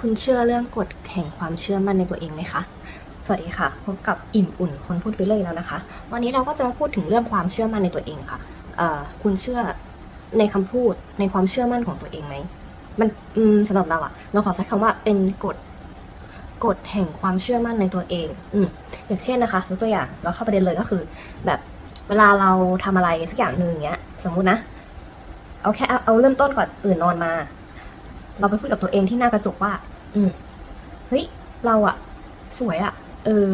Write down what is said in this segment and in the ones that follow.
คุณเชื่อเรื่องกฎแห่งความเชื่อมั่นในตัวเองไหมคะ สวัสดีค่ะ พบกับอิ่มอุ่นคนพูดไปเรื่อยแล้วนะคะ วันนี้เราก็จะมาพูดถึงเรื่องความเชื่อมั่นในตัวเองค่ะเออคุณเชื่อในคำพูดในความเชื่อมั่นของตัวเองไหม มันมสำหรับเราอะเราขอใช้คำว่าเป็นกฎกฎแห่งความเชื่อมั่นในตัวเอง อืมอย่างเช่นนะคะยกตัวอย่างเราเข้าประเด็นเลยก็คือ แบบเวลาเราทำอะไรสักอย่างหนึ่งอย่างเงี้ย สมมุตินะ เอาแค่เอาเอาเริ่มต้นก่อนตื่นนอนมา เราไปพูดกับตัวเองที่หน้ากระจกว่า อืมเฮ้ย เราอะสวยอะเออ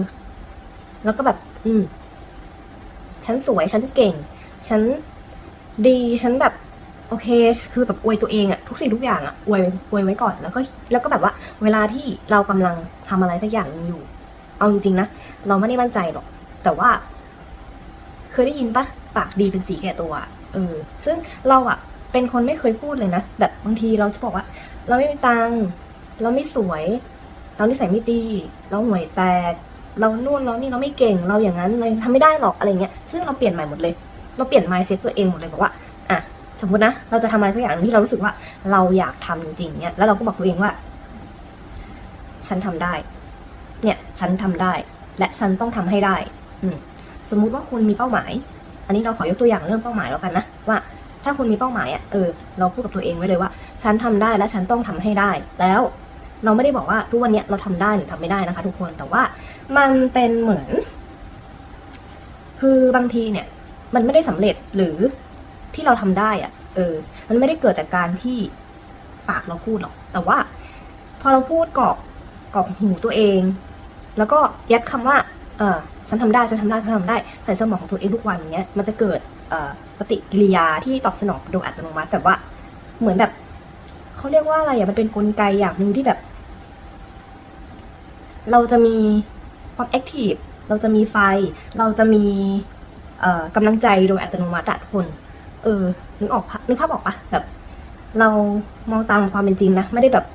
แล้วก็แบบ อืม ฉันสวย ฉันเก่ง ฉันดี ฉันแบบ โอเค คือแบบอวยตัวเองอะทุกสิ่งทุกอย่างอะอวยอวยไว้ก่อน แล้วก็ แล้วก็แบบว่า เวลาที่เรากำลังทำอะไรสักอย่างอยู่ เอาจริงๆนะ เราไม่ได้มั่นใจหรอก แต่ว่า เคยได้ยินปะปากดีเป็นสีแก่ตัวอะเออ ซึ่งเราอะเป็นคนไม่เคยพูดเลยนะ แบบบางทีเราจะบอกว่า เราไม่มีตังค์เราไม่สวย เรานิสัยไม่ดี เราห่วยแตก เรานู่นเรานี่เราไม่เก่ง เราอย่างนั้นเลยทำไม่ได้หรอกอะไรเงี้ย ซึ่งเราเปลี่ยนใหม่หมดเลย เราเปลี่ยน mindset ตัวเองหมดเลยบอกว่าอะสมมตินะเราจะทำอะไรสักอย่างที่เรารู้สึกว่าเราอยากทำจริงๆเนี่ยแล้วเราก็บอกตัวเองว่า ฉันทำได้ เนี่ย ฉันทำได้ และฉันต้องทำให้ได้ อืมสมมุติว่าคุณมีเป้าหมาย อันนี้เราขอยกตัวอย่างเรื่องเป้าหมายแล้วกันนะว่าถ้าคุณมีเป้าหมายอะเออเราพูดกับตัวเองไว้เลยว่า ฉันทำได้และฉันต้องทำให้ได้ แล้วเราไม่ได้บอกว่าทุกวันนี้เราทำได้หรือทำไม่ได้นะคะ ทุกคนแต่ว่ามันเป็นเหมือน คือบางทีเนี่ย มันไม่ได้สำเร็จหรือที่เราทำได้อะ เออ มันไม่ได้เกิดจากการที่ปากเราพูดหรอก แต่ว่า พอเราพูดกอกกอกหูตัวเอง แล้วก็ยัดคำว่า เออฉันทำได้ฉันทำได้ฉันทำได้ใส่สมองของตัวเองทุกวันอย่างเงี้ยมันจะเกิดปฏิกิริยาที่ตอบสนองโดยอัตโนมัติแบบว่า เหมือนแบบ เขาเรียกว่าอะไรอะมันเป็นนกลไกอย่างหนึ่งที่แบบ เราจะมีความแอคทีฟเราจะมีไฟ เราจะมีกำลังใจโดยอัตโนมัติทุกคน เออนึกออกนึกภาพออกปะแบบ เรามองตามความเป็นจริงนะ ไม่ได้แบบ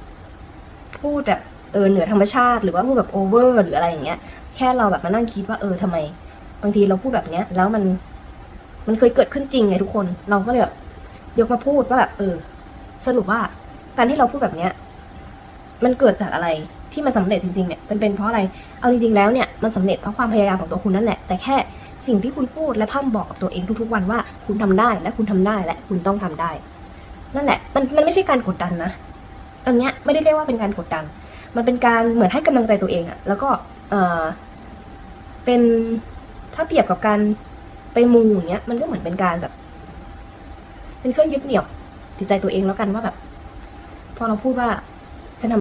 พูดแบบเออเหนือธรรมชาติหรือว่าพูดแบบโอเวอร์หรืออะไรอย่างเงี้ย แค่เราแบบมานั่งคิดว่าเออทำไม บางทีเราพูดแบบเนี้ย แล้วมันมันเคยเกิดขึ้นจริงไงทุกคน เราก็เลยแบบยกมาพูดว่าแบบเออ สรุปว่า การที่เราพูดแบบเนี้ย มันเกิดจากอะไรที่มันสำเร็จจริงๆเนี่ยมันเป็นเพราะอะไร เอาจริงๆแล้วเนี่ยมันสำเร็จเพราะความพยายามของตัวคุณนั่นแหละ แต่แค่สิ่งที่คุณพูดและพร่ำบอกกับตัวเองทุกๆวันว่า คุณทำได้และคุณทำได้และคุณต้องทำได้ นั่นแหละ มันมันไม่ใช่การกดดันนะอันเนี้ยไม่ได้เรียกว่าเป็นการกดดัน มันเป็นการเหมือนให้กำลังใจตัวเองอะแล้วก็เออเป็นถ้าเปรียบกับการไปมูอย่างเงี้ย มันก็เหมือนเป็นการแบบ เป็นเครื่องยึดเหนี่ยวจิตใจตัวเองแล้วกันว่าแบบ พอเราพูดว่า